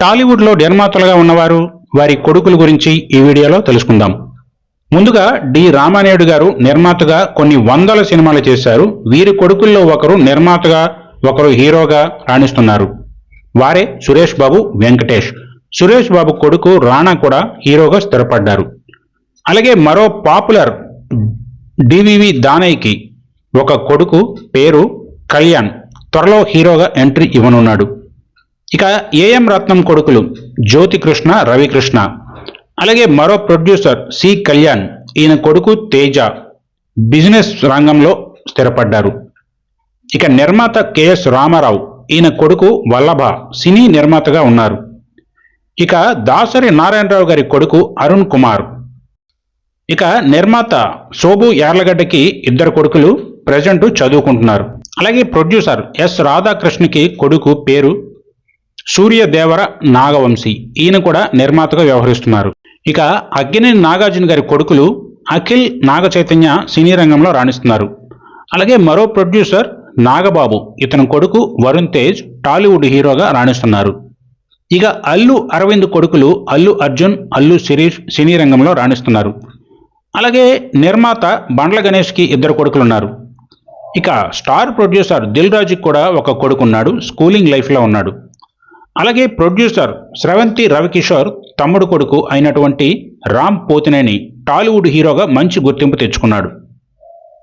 టాలీవుడ్లో నిర్మాతలుగా ఉన్నవారు వారి కొడుకుల గురించి ఈ వీడియోలో తెలుసుకుందాం. ముందుగా డి రామానాయుడు గారు నిర్మాతగా కొన్ని వందల సినిమాలు చేశారు. వీరి కొడుకుల్లో ఒకరు నిర్మాతగా ఒకరు హీరోగా రాణిస్తున్నారు. వారే సురేష్ బాబు వెంకటేష్. సురేష్ బాబు కొడుకు రాణా కూడా హీరోగా స్థిరపడ్డారు. అలాగే మరో పాపులర్ డివివి దానయ్యకి ఒక కొడుకు పేరు కళ్యాణ్. త్వరలో హీరోగా ఎంట్రీ ఇవ్వనున్నాడు. ఇక ఏఎం రత్నం కొడుకులు జ్యోతి కృష్ణ రవికృష్ణ అలాగే మరో ప్రొడ్యూసర్ సి కళ్యాణ్. ఈయన కొడుకు తేజ బిజినెస్ రంగంలో స్థిరపడ్డారు. ఇక నిర్మాత కెఎస్ రామారావు ఈయన కొడుకు వల్లభ సినీ నిర్మాతగా ఉన్నారు. ఇక దాసరి నారాయణరావు గారి కొడుకు అరుణ్ కుమార్. ఇక నిర్మాత శోభు యార్లగడ్డకి ఇద్దరు కొడుకులు ప్రజెంట్ చదువుకుంటున్నారు. అలాగే ప్రొడ్యూసర్ ఎస్ రాధాకృష్ణకి కొడుకు పేరు సూర్యదేవర నాగవంశీ. ఈయన కూడా నిర్మాతగా వ్యవహరిస్తున్నారు. ఇక అగ్గినేని నాగార్జున గారి కొడుకులు అఖిల్ నాగ చైతన్య సినీ రంగంలో రాణిస్తున్నారు. అలాగే మరో ప్రొడ్యూసర్ నాగబాబు. ఇతని కొడుకు వరుణ్ తేజ్ టాలీవుడ్ హీరోగా రాణిస్తున్నారు. ఇక అల్లు అరవింద్ కొడుకులు అల్లు అర్జున్ అల్లు శిరీష్ సినీ రంగంలో రాణిస్తున్నారు. అలాగే నిర్మాత బండ్ల గణేష్కి ఇద్దరు కొడుకులు ఉన్నారు ఇక స్టార్ ప్రొడ్యూసర్ దిల్ రాజుకి కూడా ఒక కొడుకున్నాడు. స్కూలింగ్ లైఫ్లో ఉన్నాడు. అలాగే ప్రొడ్యూసర్ స్రవంతి రవికిషోర్ తమ్ముడు కొడుకు అయినటువంటి రామ్ పోతినేని టాలీవుడ్ హీరోగా మంచి గుర్తింపు తెచ్చుకున్నాడు.